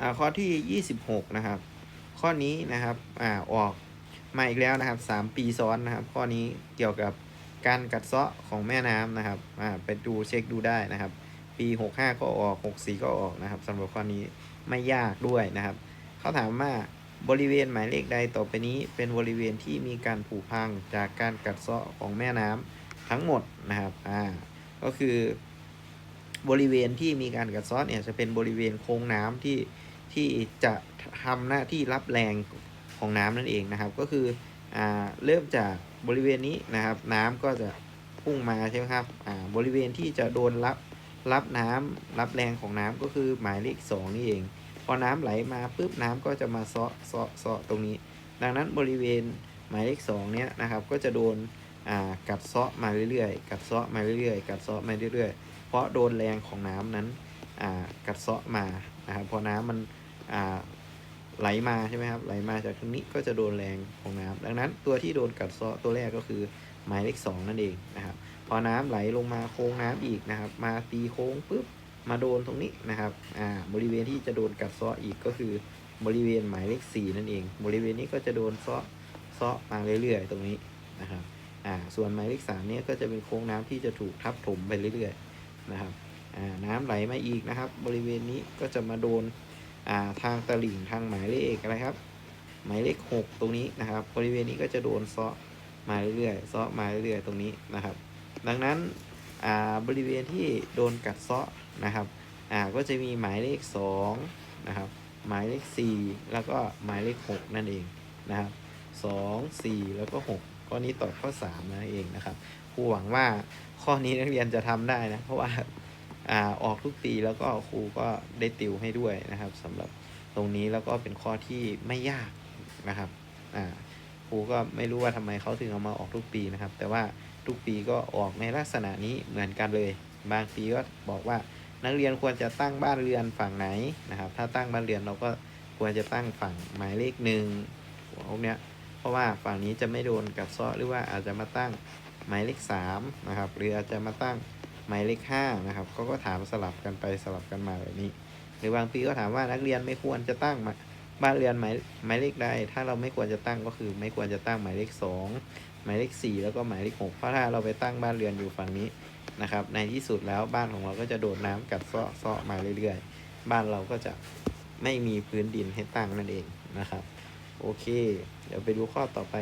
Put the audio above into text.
อ่าข้อที่ 26 นะครับ ข้อนี้นะครับอ่าออกมาอีกแล้วนะครับ 3 ปีซ้อนนะครับ ข้อนี้เกี่ยวกับการกัดเซาะของแม่น้ำนะครับอ่าไปดูเช็คดูได้นะครับ ปี 65 ก็ออก 64 ก็ออกนะครับสำหรับข้อนี้ไม่ยากด้วยนะครับ เขาถามว่าบริเวณหมายเลขใดต่อไปนี้ เป็นบริเวณที่มีการผุพังจากการกัดเซาะของแม่น้ำทั้งหมดนะครับอ่าก็คือบริเวณที่มีการกัดเซาะเนี่ยจะเป็นบริเวณโค้งน้ำที่ ที่จะทำหน้าที่รับแรงของน้ำนั่นเองนะครับ ก็คืออ่าเริ่มจากบริเวณนี้นะครับ น้ำก็จะพุ่งมาใช่ไหมครับอ่าบริเวณที่จะโดนรับรับน้ำรับแรงของน้ำก็คือหมายเลขสองนี่เอง พอน้ำไหลมาปุ๊บน้ำก็จะมาเซาะเซาะเซาะตรงนี้ ดังนั้นบริเวณหมายเลขสองเนี้ยนะครับก็จะโดนอ่ากัดเซาะมาเรื่อยๆ กัดเซาะมาเรื่อยๆ กัดเซาะมาเรื่อยๆ เพราะโดนแรงของน้ำนั้นอ่ากัดเซาะมานะครับพอน้ำมัน ไหลมาใช่ไหมครับไหลมาจากตรงนี้ก็จะโดนแรงของน้ำดังนั้นตัวที่โดนกัดเซาะตัวแรกก็คือหมายเลขสองนั่นเองนะครับ พอน้ำไหลลงมาโค้งน้ำอีกนะครับ มาตีโค้งปุ๊บมาโดนตรงนี้นะครับอ่าบริเวณที่จะโดนกัดเซาะอีกก็คือบริเวณหมายเลขสี่นั่นเอง บริเวณนี้ก็จะโดนเซาะเซาะมาเรื่อยๆ ตรงนี้นะครับอ่าส่วนหมายเลขสามเนี่ยก็จะเป็นโค้งน้ำที่จะถูกทับถมไปเรื่อยๆนะครับอ่าน้ำไหลมาอีกนะครับ บริเวณนี้ก็จะมาโดน อ่าทางตลิ่งทางหมายเลขอะไรครับ หมายเลขหกตรงนี้นะครับบริเวณนี้ก็จะโดนซาะมาเรื่อยๆซาะมาเรื่อยๆตรงนี้นะครับ ดังนั้นอ่าบริเวณที่โดนกัดซาะนะครับอ่าก็จะมีหมายเลข2นะครับหมายเลข 4 แล้วก็หมายเลข 6 นั่นเองนะครับ2 4 แล้วก็ 6 ข้อนี้ตอบข้อ 3นั่นเองนะครับครูหวังว่าข้อนี้นักเรียนจะทำได้นะ เพราะว่า อ่าออกทุกปีแล้วก็ครูก็ได้ติวให้ด้วยนะครับสำหรับตรงนี้แล้วก็เป็นข้อที่ไม่ยากนะครับอ่าครูก็ไม่รู้ว่าทำไมเขาถึงเอามาออกทุกปีนะครับ แต่ว่าทุกปีก็ออกในลักษณะนี้เหมือนกันเลย บางปีก็บอกว่านักเรียนควรจะตั้งบ้านเรือนฝั่งไหนนะครับ ถ้าตั้งบ้านเรือนเราก็ควรจะตั้งฝั่งหมายเลขหนึ่งพวกเนี้ยเพราะว่าฝั่งนี้จะไม่โดนกัดเซาะหรือว่าอาจจะมาตั้งหมายเลขสามนะครับหรืออาจจะมาตั้ง หมายเลขห้านะครับเขาก็ถามสลับกันไปสลับกันมาแบบนี้ หรือบางปีก็ถามว่านักเรียนไม่ควรจะตั้งมาบ้านเรือนหมายหมายเลขใด ถ้าเราไม่ควรจะตั้งก็คือ ไม่ควรจะตั้งหมายเลขสองหมายเลขสี่แล้วก็หมายเลขหกเพราะถ้าเราไปตั้งบ้านเรือนอยู่ฝั่งนี้นะครับ ในที่สุดแล้วบ้านของเราก็จะโดดน้ำกัดเซาะเซาะมาเรื่อยๆ บ้านเราก็จะไม่มีพื้นดินให้ตั้งนั่นเองนะครับ โอเค เดี๋ยวไปดูข้อต่อไป